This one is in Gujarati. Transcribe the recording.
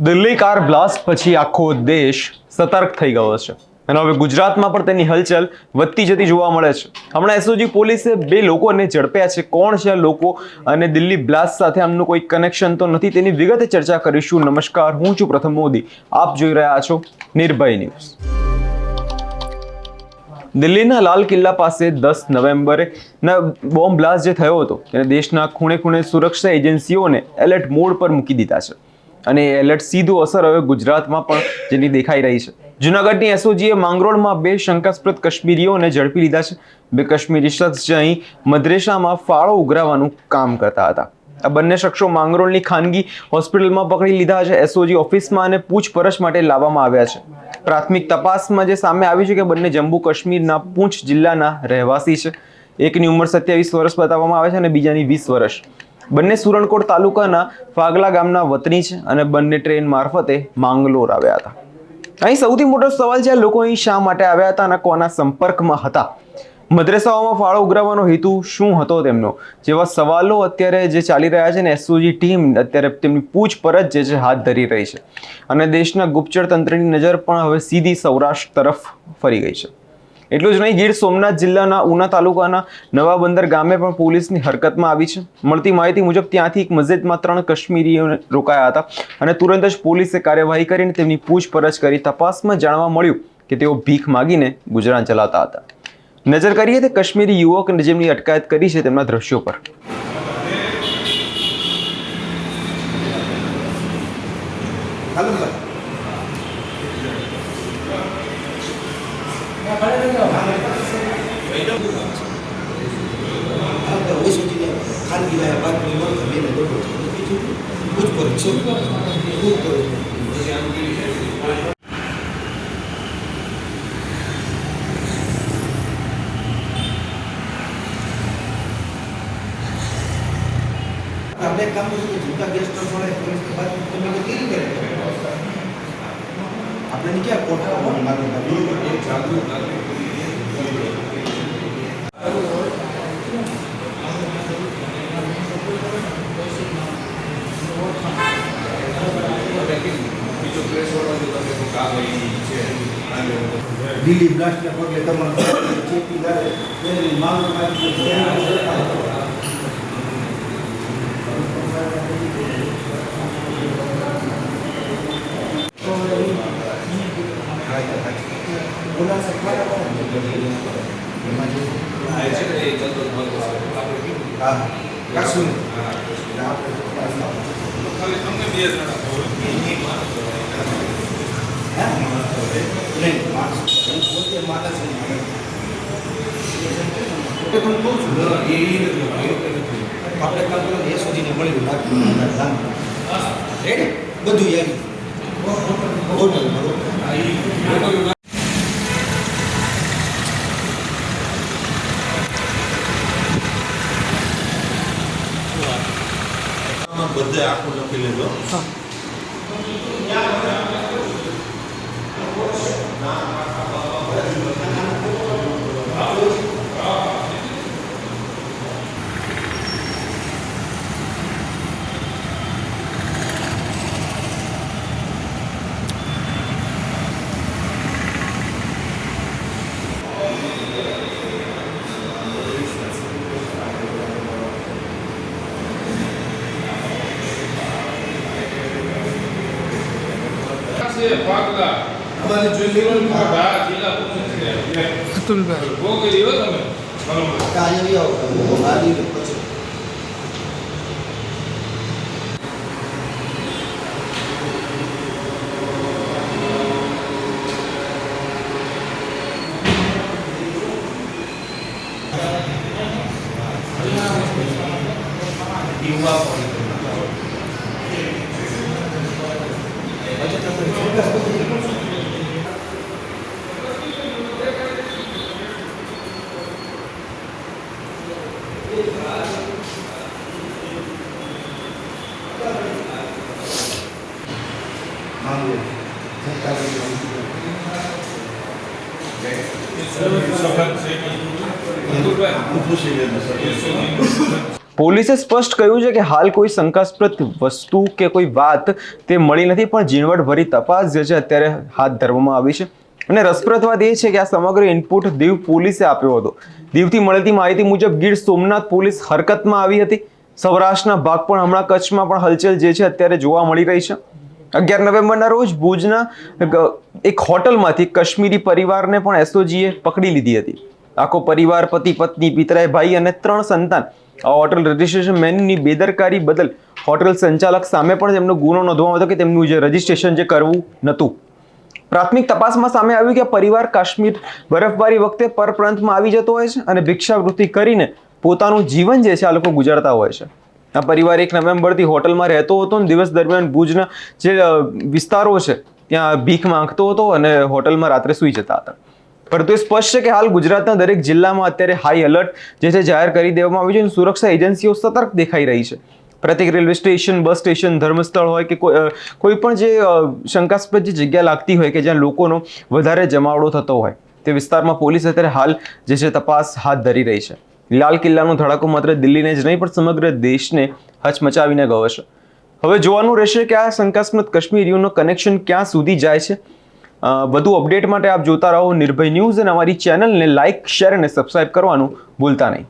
દિલ્હી કાર બ્લાસ્ટ પછી આખો દેશ સતર્ક થઈ ગયો છે. અને હવે ગુજરાતમાં પણ તેની હલચલ વધતી જતી જોવા મળે છે. હમણાં એસઓજી પોલીસે બે લોકોને ઝડપ્યા છે. કોણ છે લોકો? અને દિલ્હી બ્લાસ્ટ સાથે આમનું કોઈ કનેક્શન તો નથી. તેની વિગતે ચર્ચા કરીશું. નમસ્કાર, હું છું પ્રથમ મોદી. આપ જોઈ રહ્યા છો નિર્ભય ન્યૂઝ. દિલ્હીના લાલ કિલ્લા પાસે દસ નવેમ્બરે ના, બોમ્બ બ્લાસ્ટ જે થયો હતો, તેને દેશના ખૂણે ખૂણે સુરક્ષા એજન્સીઓને એલર્ટ મોડ પર મૂકી દીધા છે. અને એલર્ટ સીધું અસર હવે ગુજરાતમાં પણ જેની દેખાઈ રહી છે. જુનાગઢની એસઓજીએ માંગરોળમાં બે શંકાસ્પદ કાશ્મીરીઓને ઝડપી લીધા છે. બે કાશ્મીરી શખ્સ જે અહીં મદ્રેસામાં ફાળો ઉઘરાવવાનું કામ કરતા હતા. આ બંને શખ્સો માંગરોળની ખાનગી હોસ્પિટલમાં પકડી લીધા છે. એસઓજી ઓફિસમાં અને પૂછપરછ માટે લાવવામાં આવ્યા છે. પ્રાથમિક તપાસમાં જે સામે આવ્યું છે કે બંને જમ્મુ કાશ્મીરના પૂંછ જિલ્લાના રહેવાસી છે. એકની ઉંમર સત્યાવીસ વર્ષ બતાવવામાં આવે છે અને બીજાની વીસ વર્ષ. બંને સુરણકોટ તાલુકાના ફાગલા ગામના વતની છે અને બંને ટ્રેન મારફતે માંગલોર આવ્યા હતા. અહીં સૌથી મોટો સવાલ છે, લોકો અહીં શા માટે આવ્યા હતા અને કોના સંપર્કમાં હતા? મદ્રેસાઓમાં ફાળો ઉઘરાવવાનો હેતુ શું હતો તેમનો? જેવા સવાલો અત્યારે જે ચાલી રહ્યા છે ને એસઓજી ટીમ અત્યારે તેમની પૂછપરછ જે છે, હાથ ધરી રહી છે. અને દેશના ગુપ્તચર તંત્રની નજર પણ હવે સીધી સૌરાષ્ટ્ર તરફ ફરી ગઈ છે. એટલું જ નહીં, ગીર સોમનાથ જિલ્લાના ઉના તાલુકાના નવા બંદર ગામે પણ પોલીસની હરકતમાં આવી છે. મળતી માહિતી મુજબ ત્યાંથી એક મસ્જિદમાં ત્રણ કાશ્મીરીઓને રોકાયા હતા અને તુરંત જ પોલીસે કાર્યવાહી કરીને તેમની પૂછપરછ કરી તપાસમાં જાણવા મળ્યું કે તેઓ ભીખ માગીને ગુજરાન ચલાવતા હતા. નજર કરીએ તે કાશ્મીરી યુવક જેમની અટકાયત કરી છે તેમના દ્રશ્યો પર. મળે આપણે એક કામ કરીશું કે જૂતા ગેસ સ્ટોવ પડે પોલીસની બાદ તમે કેવી રીતે આપણે ક્યાં કોર્ટ મારું એક જાગૃત દિલ્હી બ્લાસ્ટને પગલે તમારે ચેપી લાગે તેની માંગ બે કાશ્મીર નહીં માણસ. હું પોતે માતા છું એટલે તમને કહું છું. આપણે કાલ પેલો એ સુધીને મળ્યું લાખ રેડી બધું યાદ. હોટલ બરોબર બધે આખું લખી લેજો. છે પાકલા અમારે જોઈ લેવાનું બહાર જિલ્લા પોલીસ છે. અતુલભાઈ. બહુ કરી હો તમે બરોબર કાલે આવી આવી પછી માંગો સફળ છે અતુલભાઈ હું પૂછી લેજો સર એસઓજી પોલીસે સ્પષ્ટ કહ્યું છે કે હાલ કોઈ શંકાસ્પદ વસ્તુ કે કોઈ વાત તે મળી નથી, પણ ઝીણવટભરી તપાસ જે છે અત્યારે હાથ ધરવામાં આવી છે. અને રસપ્રદ વાત એ છે કે આ સમગ્ર ઇનપુટ દીવ પોલીસે આપ્યો હતો. દીવથી મળતી માહિતી મુજબ ગીર સોમનાથ પોલીસ હરકતમાં આવી હતી. સૌરાષ્ટ્રના ભાગ પણ હમણાં કચ્છમાં પણ હલચલ જે છે અત્યારે જોવા મળી રહી છે. અગિયાર નવેમ્બરના રોજ ભુજના એક હોટલમાંથી કાશ્મીરી પરિવારને પણ એસઓજીએ પકડી લીધી હતી. આખો પરિવાર, પતિ, પત્ની પિતરાય ભાઈ અને ત્રણ સંતાન. આ હોટલ રજિસ્ટ્રેશન મેનની બેદરકારી બદલ હોટલ સંચાલક સામે પણ તેમનો ગુનો નોંધવામાં હતો કે તેમનું જે રજિસ્ટ્રેશન જે કરવું નહોતું. પ્રાથમિક તપાસમાં સામે આવ્યું કે પરિવાર કાશ્મીર બરફબારી વખતે પરપ્રાંતમાં આવી જતો હોય છે અને ભિક્ષાવૃત્તિ કરીને પોતાનું જીવન જે છે આ લોકો ગુજારતા હોય છે. આ પરિવાર એક નવેમ્બરથી હોટલમાં રહેતો હતો અને દિવસ દરમિયાન ભુજના જે વિસ્તારો છે, ત્યાં ભીખ માંગતો હતો અને હોટલમાં રાત્રે સૂઈ જતા હતા. પરંતુ એ સ્પષ્ટ છે કે હાલ ગુજરાતના દરેક જિલ્લામાં અત્યારે હાઈ એલર્ટ જે છે જાહેર કરી દેવામાં આવ્યું છે અને સુરક્ષા એજન્સીઓ સતર્ક દેખાઈ રહી છે. પ્રત્યેક રેલવે સ્ટેશન, બસ સ્ટેશન, ધર્મસ્થળ હોય કે કોઈ પણ જે શંકાસ્પદ જે જગ્યા લાગતી હોય કે જ્યાં લોકોનો વધારે જમાવડો થતો હોય તે વિસ્તારમાં પોલીસ અત્યારે હાલ જે છે તપાસ હાથ ધરી રહી છે. લાલ કિલ્લાનો ધડાકો માત્ર દિલ્હીને જ નહીં, પણ સમગ્ર દેશને હચમચાવીને ગયો છે. હવે જોવાનું રહેશે કે આ શંકાસ્પદ કાશ્મીરીઓનો કનેક્શન ક્યાં સુધી જાય છે. વધુ અપડેટ માટે આપ જોતા રહો નિર્ભય ન્યૂઝ અને અમારી ચેનલને લાઇક શેર અને સબસ્ક્રાઇબ કરવાનું ભૂલતા નહીં.